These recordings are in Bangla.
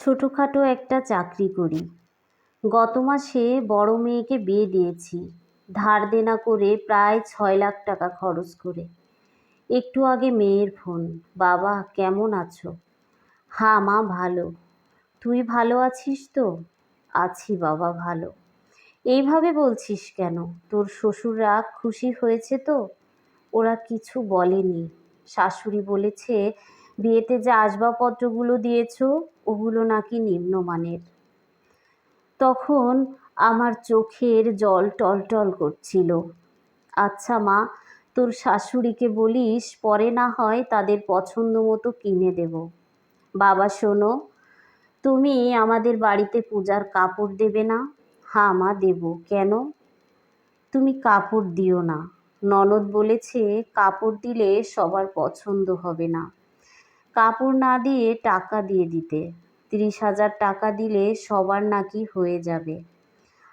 ছোটোখাটো একটা চাকরি করি। গত মাসে বড় মেয়েকে বিয়ে দিয়েছি। ধার দেনা করে প্রায় ছয় লাখ টাকা খরচ করে। একটু আগে মেয়ের ফোন, বাবা, কেমন আছো? হ্যাঁ মা, ভালো। তুই ভালো আছিস তো? আছি বাবা, ভালো। এইভাবে বলছিস কেন? তোর শ্বশুররা খুশি হয়েছে তো? ওরা কিছু বলেনি। শাশুড়ি বলেছে বিয়েতে যে আসবাবপত্রগুলো দিয়েছ, ওগুলো নাকি নিম্নমানের। তখন আমার চোখের জল টলটল করছিল। আচ্ছা মা, তোর শাশুড়িকে বলিস, পরে না হয় তাদের পছন্দ মতো কিনে দেব। বাবা, শোনো, তুমি আমাদের বাড়িতে পূজার কাপড় দেবে না? হ্যাঁ মা, দেব। কেন? তুমি কাপড় দিও না। ননদ বলেছে, কাপড় দিলে সবার পছন্দ হবে না। কাপড় না দিয়ে টাকা দিয়ে দিতে। তিরিশ হাজার টাকা দিলে সবার নাকি হয়ে যাবে।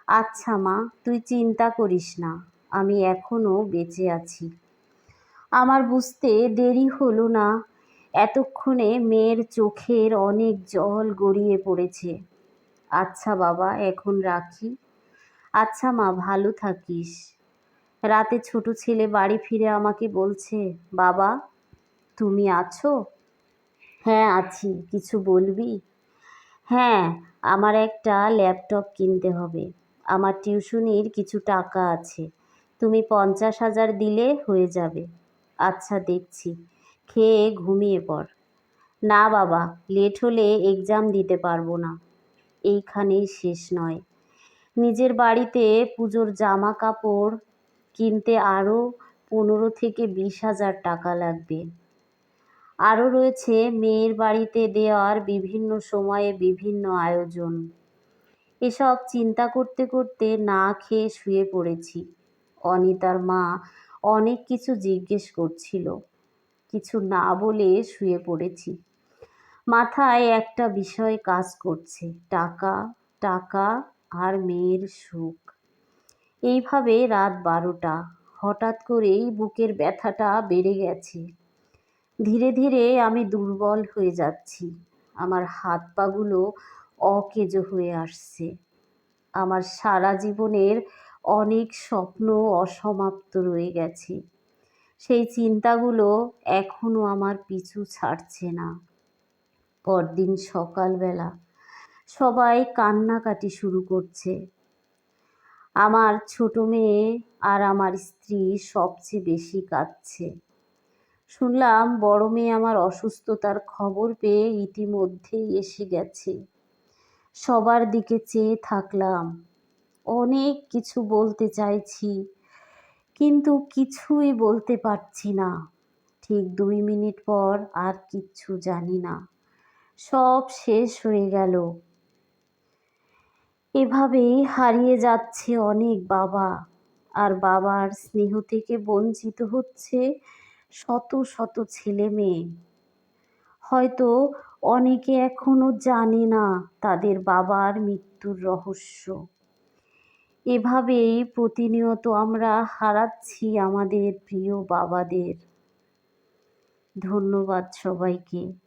আচ্ছা মা, তুই চিন্তা করিস না, আমি এখনও বেঁচে আছি। আমার বুঝতে দেরি হলো না। এতক্ষণে মেয়ের চোখের অনেক জল গড়িয়ে পড়েছে। আচ্ছা বাবা, এখন রাখি। আচ্ছা মা, ভালো থাকিস। রাতে ছোট ছেলে বাড়ি ফিরে আমাকে বলছে, বাবা, তুমি আছো? হ্যাঁ আছি। কিছু বলবি? হ্যাঁ আমার একটা ল্যাপটপ কিনতে হবে। আমার টিউশনির কিছু টাকা আছে। তুমি পঞ্চাশ হাজার দিলে হয়ে যাবে। আচ্ছা দেখছি। খেয়ে ঘুমিয়ে পড়। না বাবা, লেট হলে এক্সাম দিতে পারব না। এইখানেই শেষ নয়। নিজের বাড়িতে পুজোর জামা কাপড় কিনতে আরও পনেরো থেকে বিশ হাজার টাকা লাগবে। আরও রয়েছে মেয়ের বাড়িতে দেওয়ার বিভিন্ন সময়ে বিভিন্ন আয়োজন। এসব চিন্তা করতে করতে না খেয়ে শুয়ে পড়েছি। অনিতার মা অনেক কিছু জিজ্ঞেস করছিল। কিছু না বলে শুয়ে পড়েছি। মাথায় একটা বিষয় কাজ করছে, টাকা টাকা আর মেয়ের সুখ। এইভাবে রাত বারোটা। হঠাৎ করেই বুকের ব্যথাটা বেড়ে গেছে। ধীরে ধীরে আমি দুর্বল হয়ে যাচ্ছি। আমার হাত পাগুলো অকেজো হয়ে আসছে। আমার সারা জীবনের অনেক স্বপ্ন অসমাপ্ত রয়ে গেছে। সেই চিন্তাগুলো এখনও আমার পিছু ছাড়ছে না। পরদিন সকালবেলা সবাই কান্নাকাটি শুরু করছে। আমার ছোট মেয়ে আর আমার স্ত্রী সবচেয়ে বেশি কাঁদছে। শুনলাম বড় মেয়ে আমার অসুস্থতার খবর পেয়ে ইতিমধ্যেই এসে গেছে। সবার দিকে চেয়ে থাকলাম। অনেক কিছু বলতে চাইছি, কিন্তু কিছুই বলতে পারছি না। ঠিক দুই মিনিট পর আর কিচ্ছু জানি না। সব শেষ হয়ে গেল। এভাবেই হারিয়ে যাচ্ছে অনেক বাবা। আর বাবার স্নেহ থেকে বঞ্চিত হচ্ছে শত শত ছেলে মেয়ে। হয়তো অনেকে এখনও জানে না তাদের বাবার মৃত্যুর রহস্য। এভাবেই প্রতিনিয়ত আমরা হারাচ্ছি আমাদের প্রিয় বাবাদের। ধন্যবাদ সবাইকে।